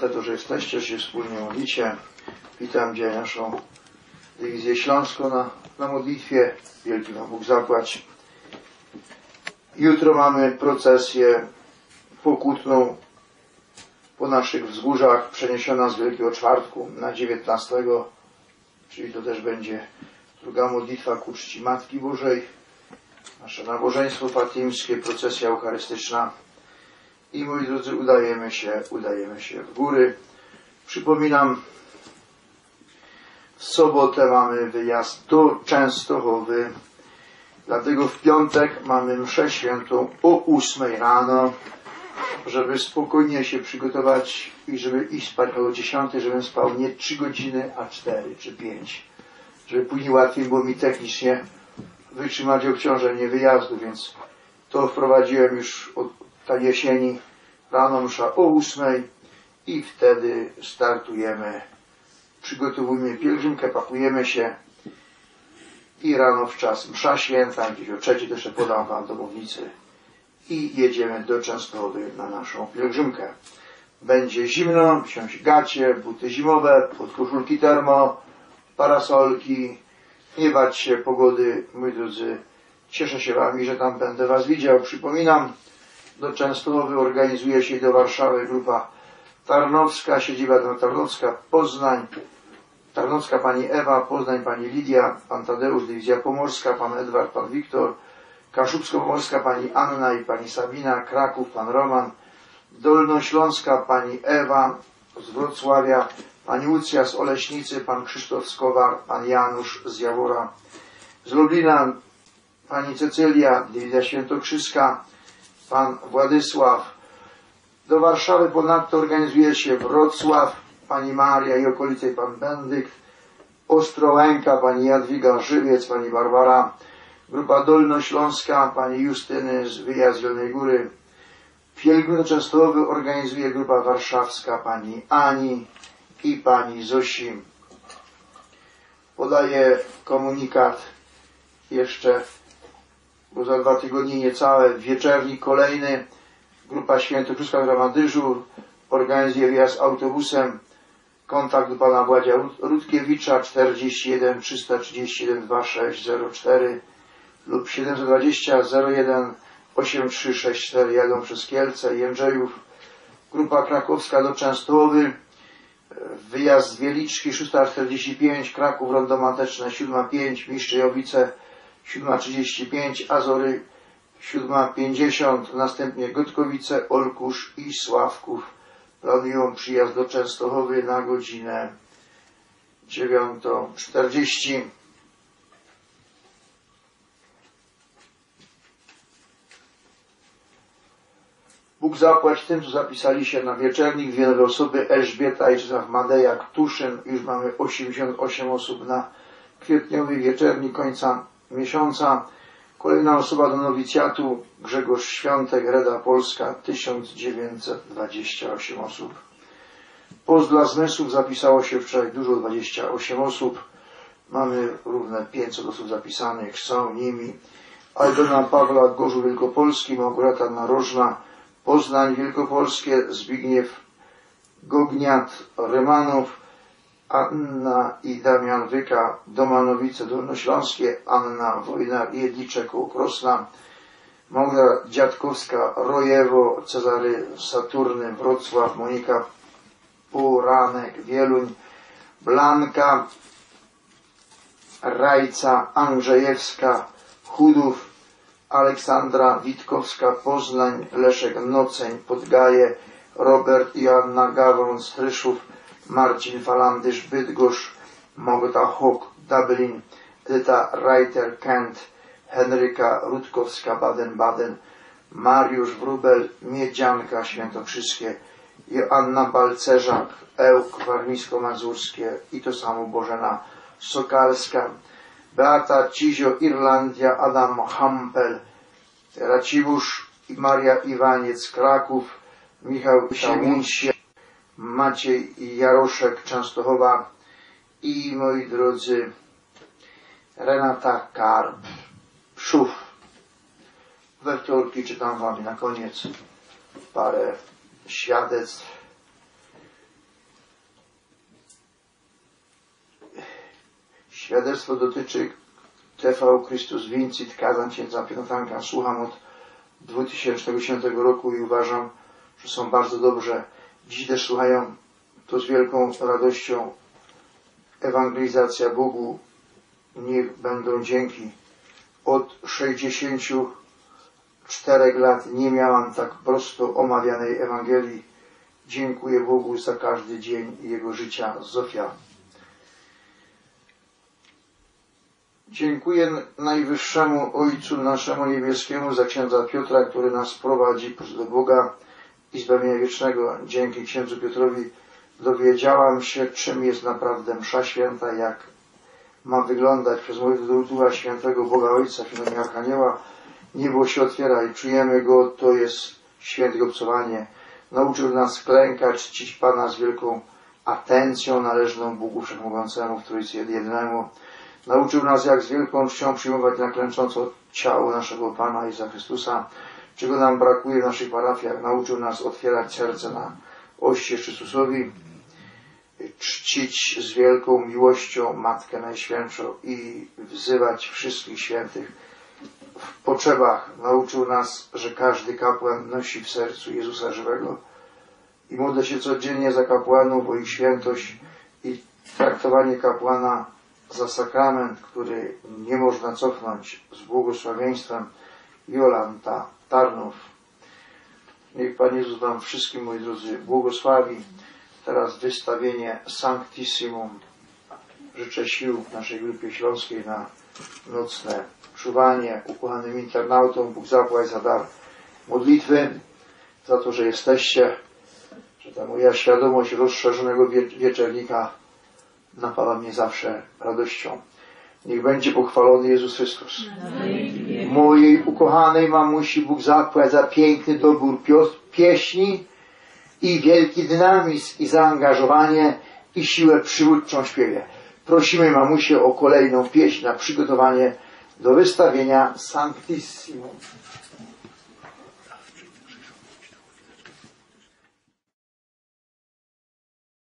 za to, że jesteście, że się wspólnie modlicie. Witam Cię naszą dywizję śląską na, na modlitwie. Wielki Wam Bóg zapłać. Jutro mamy procesję pokutną po naszych wzgórzach przeniesiona z Wielkiego Czwartku na 19, czyli to też będzie druga modlitwa ku czci Matki Bożej, nasze nabożeństwo fatimskie, procesja eucharystyczna i moi drodzy udajemy się, udajemy się w góry. Przypominam, w sobotę mamy wyjazd do Częstochowy, dlatego w piątek mamy mszę świętą o 8 rano żeby spokojnie się przygotować i żeby iść spać o 10, żebym spał nie 3 godziny, a 4 czy 5. Żeby później łatwiej było mi technicznie wytrzymać obciążenie wyjazdu, więc to wprowadziłem już od ta jesieni. Rano msza o 8 i wtedy startujemy. Przygotowujemy pielgrzymkę, pakujemy się i rano w czas msza święta, gdzieś o trzeciej też podam wam domownicy i jedziemy do Częstochowy na naszą pielgrzymkę. Będzie zimno, wsiąść gacie, buty zimowe, podkoszulki termo, parasolki. Nie bać się pogody, moi drodzy. Cieszę się Wami, że tam będę Was widział. Przypominam, do Częstochowy organizuje się do Warszawy grupa Tarnowska, siedziba Tarnowska, Poznań, Tarnowska pani Ewa, Poznań pani Lidia, pan Tadeusz, Dywizja Pomorska, pan Edward, pan Wiktor, Kaszubsko-Pomorska pani Anna i pani Sabina, Kraków pan Roman, Dolnośląska pani Ewa z Wrocławia, pani Łucja z Oleśnicy, pan Krzysztof Skowar, pan Janusz z Jawora, z Lublina pani Cecylia, Dywizja Świętokrzyska, pan Władysław. Do Warszawy ponadto organizuje się Wrocław, pani Maria i okolice pan Bendykt, Ostrołęka, pani Jadwiga Żywiec, pani Barbara Grupa Dolnośląska, pani Justyny z Wyjazd Zielonej Góry. Pielgrzym Częstochowy organizuje grupa warszawska pani Ani i pani Zosi. Podaję komunikat jeszcze, bo za dwa tygodnie niecałe, wieczernik kolejny. Grupa Świętokrzyska, która ma dyżur, organizuje wyjazd autobusem. Kontakt do pana Władzia Rutkiewicza 41 331 2604 lub 720 01 8364 jadą przez Kielce, Jędrzejów, grupa krakowska do Częstochowy, wyjazd z Wieliczki 645, Kraków Rondo Mateczne 7.5, Mistrzejowice 7.35, Azory 7.50, następnie Gotkowice, Olkusz i Sławków planują przyjazd do Częstochowy na godzinę 9.40. Bóg zapłać tym, co zapisali się na wieczernik, dwie nowe osoby, Elżbieta Czesław Madejak, Tuszyn, już mamy 88 osób na kwietniowy wieczernik końca miesiąca. Kolejna osoba do nowicjatu, Grzegorz Świątek, Reda Polska, 1928 osób. Post dla zmysłów zapisało się wczoraj dużo, 28 osób. Mamy równe 500 osób zapisanych, są nimi Aldona Pawła, Gorzów Wielkopolski, Małgorzata Narożna, Poznań Wielkopolskie, Zbigniew Gogniat, Rymanów, Anna i Damian Wyka, Domanowice Dolnośląskie, Anna Wojnar, Jedliczek, Krosna, Magda Dziadkowska, Rojewo, Cezary Saturny, Wrocław, Monika Puranek, Wieluń, Blanka, Rajca, Andrzejewska, Chudów, Aleksandra Witkowska, Poznań, Leszek Noceń, Podgaje, Robert i Joanna Gawron z Hryszów, Marcin Falandysz, Bydgoszcz, Mogota Hook, Dublin, Edyta Reiter, Kent, Henryka Rutkowska, Baden-Baden, Mariusz Wrubel, Miedzianka Świętokrzyskie, Joanna Balcerzak, Ełk Warmińsko-Mazurskie i to samo Bożena Sokalska, Beata Cizio, Irlandia, Adam Hampel, Racibusz i Maria Iwaniec, Kraków, Michał Siemińsie, Maciej Jaroszek, Częstochowa i moi drodzy Renata Karp, Szuf. We wtorki czytam Wam na koniec parę świadectw. Świadectwo dotyczy TV Chrystus Vincit, kazań księdza Piotrka. Słucham od 2010 roku i uważam, że są bardzo dobrze Dziś też słuchają to z wielką radością. Ewangelizacja Bogu niech będą dzięki. Od 64 lat nie miałam tak prosto omawianej Ewangelii. Dziękuję Bogu za każdy dzień Jego życia. Zofia. Dziękuję Najwyższemu Ojcu naszemu Niebieskiemu za księdza Piotra, który nas prowadzi do Boga i zbawienia wiecznego. Dzięki księdzu Piotrowi dowiedziałam się, czym jest naprawdę msza święta, jak ma wyglądać przez modlitwę Świętego Boga Ojca, imieniu Archanioła. Niebo się otwiera i czujemy Go, to jest święte obcowanie. Nauczył nas klękać, czcić Pana z wielką atencją należną Bogu Wszechmogącemu w Trójcy Jednemu. Nauczył nas, jak z wielką czcią przyjmować naklęcząco ciało naszego Pana Jezusa Chrystusa, czego nam brakuje w naszych parafiach. Nauczył nas otwierać serce na oście Chrystusowi, czcić z wielką miłością Matkę Najświętszą i wzywać wszystkich świętych w potrzebach. Nauczył nas, że każdy kapłan nosi w sercu Jezusa żywego i modlę się codziennie za kapłanów, o ich świętość i traktowanie kapłana za sakrament, który nie można cofnąć z błogosławieństwem Jolanta Tarnów. Niech Pan Jezus Wam wszystkim, moi drodzy, błogosławi. Teraz wystawienie Sanctissimum. Życzę sił naszej grupie śląskiej na nocne czuwanie ukochanym internautom. Bóg zapłać za dar modlitwy, za to, że jesteście, że ta moja świadomość rozszerzonego wie wieczernika napawa mnie zawsze radością. Niech będzie pochwalony Jezus Chrystus. Mojej ukochanej mamusi Bóg zapłać za piękny dobór pieśni i wielki dynamizm i zaangażowanie i siłę przywódczą w śpiewie. Prosimy mamusię o kolejną pieśń na przygotowanie do wystawienia Sanctissimum.